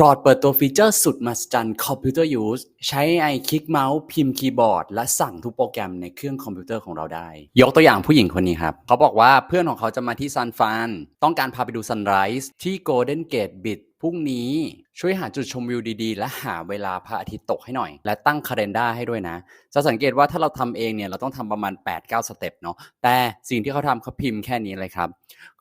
ครอดเปิดตัวฟีเจอร์สุดมหัศจรรย์ Computer Use ใช้ไอคลิกเมาส์พิมพ์คีย์บอร์ด และสั่งทุกโปรแกรมในเครื่องคอมพิวเตอร์ของเราได้ ยกตัวอย่างผู้หญิงคนนี้ครับ เขาบอกว่าเพื่อนของเขาจะมาที่ซันฟาน ต้องการพาไปดูซันไรส์ที่ Golden Gate Bit พรุ่งนี้ช่วยหาจุดชมวิวดีๆ และหาเวลาพระอาทิตย์ตกให้หน่อย และตั้งคาล endar ให้ด้วยนะ จะสังเกตว่าถ้าเราทำเองเนี่ยเราต้องทำประมาณ 8-9 สเต็ปเนาะแต่สิ่งที่เขาทำเขาพิมพ์แค่นี้เลยครับ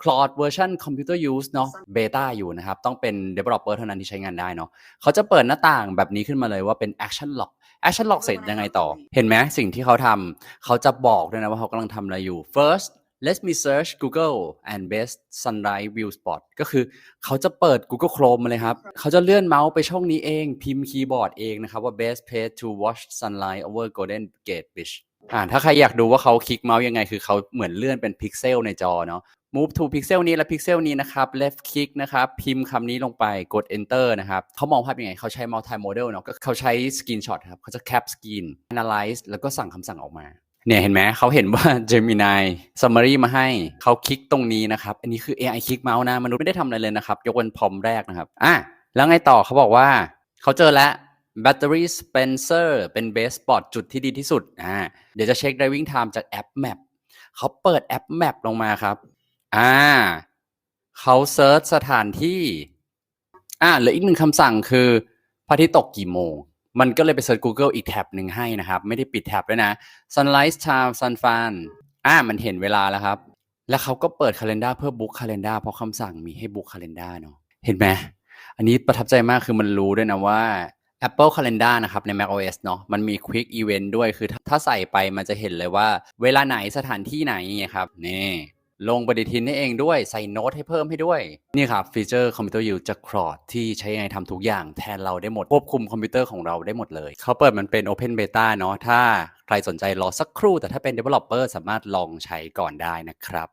Cloud Version Computer Use เนาะเบต้าอยู่นะครับ ต้องเป็น Developer เท่านั้นที่ใช้งานได้เนาะเขาจะเปิดหน้าต่างแบบนี้ขึ้นมาเลยว่าเป็น Action Log Action Log เสร็จยังไงต่อ เห็นไหมสิ่งที่เขาทำเขาจะบอกด้วยนะว่าเขากำลังทำอะไรอยู่ First let me search Google and best sunrise view spot ก็คือเขาจะเปิด Google Chrome มาเลยครับ เขาจะเลื่อนเมาส์ไปช่องนี้เอง พิมพ์คีย์บอร์ดเองนะครับว่า best place to watch sunrise over Golden Gate Bridge อ่าถ้าใครอยากดูว่าเขาคลิกเมาส์ยังไง คือเขาเหมือนเลื่อนเป็นพิกเซลในจอเนาะ move to pixel นี้และ pixel นี้นะครับ left click นะครับพิมพ์คำนี้ลงไปกด enter นะครับเขามองภาพยังไงเขาใช้ multi model เนาะก็เขาใช้ screenshot ครับเขาจะ cap screen analyze แล้วก็สั่งคำสั่งออกมา เนี่ยเห็นไหมเขาเห็นว่า Gemini summary มาให้เขาคลิกตรงนี้นะครับ อันนี้คือ AI คลิกเมาส์นะ มนุษย์ไม่ได้ทำอะไรเลยนะครับ ยกเว้นพอมแรกนะครับอะแล้วไงต่อเขาบอกว่า เขาเจอแล้ว Battery Spencer เป็น base spot จุดที่ดีที่สุดอ่าเดี๋ยวจะเช็ค driving time จากแอป Map เขาเปิดแอป Map ลงมาครับอ่าเขาเซิร์ชสถานที่อ่าเหลืออีกหนึ่งคำสั่งคือพระอาทิตย์ตกกี่โมง มันก็เลยไปเซิร์ช Google อีกแท็บหนึ่งให้นะครับ ไม่ได้ปิดแท็บด้วยนะ Sunrise Time Sunfan อ่ามันเห็นเวลาแล้วครับ แล้วเขาก็เปิด Calendar เพื่อ book Calendar เพราะคำสั่งมีให้ book Calendar เนาะเห็นไหมอันนี้ประทับใจมากคือมันรู้ด้วยนะว่า Apple Calendar นะครับ ใน macOS เนาะมันมี Quick Event ด้วยคือถ้าใส่ไปมันจะเห็นเลยว่า เวลาไหนสถานที่ไหนครับนี่ ลงปฏิทินให้เองด้วยใส่โน้ตให้เพิ่มให้ด้วย นี่ครับฟีเจอร์คอมพิวเตอร์ยูจะครอดที่ใช้งไงทำทุกอย่างแทนเราได้หมด ควบคุมคอมพิวเตอร์ของเราได้หมดเลย เขาเปิดมันเป็น Open Beta เนาะถ้าใครสนใจรอสักครู่ แต่ถ้าเป็น Developer สามารถลองใช้ก่อนได้นะครับ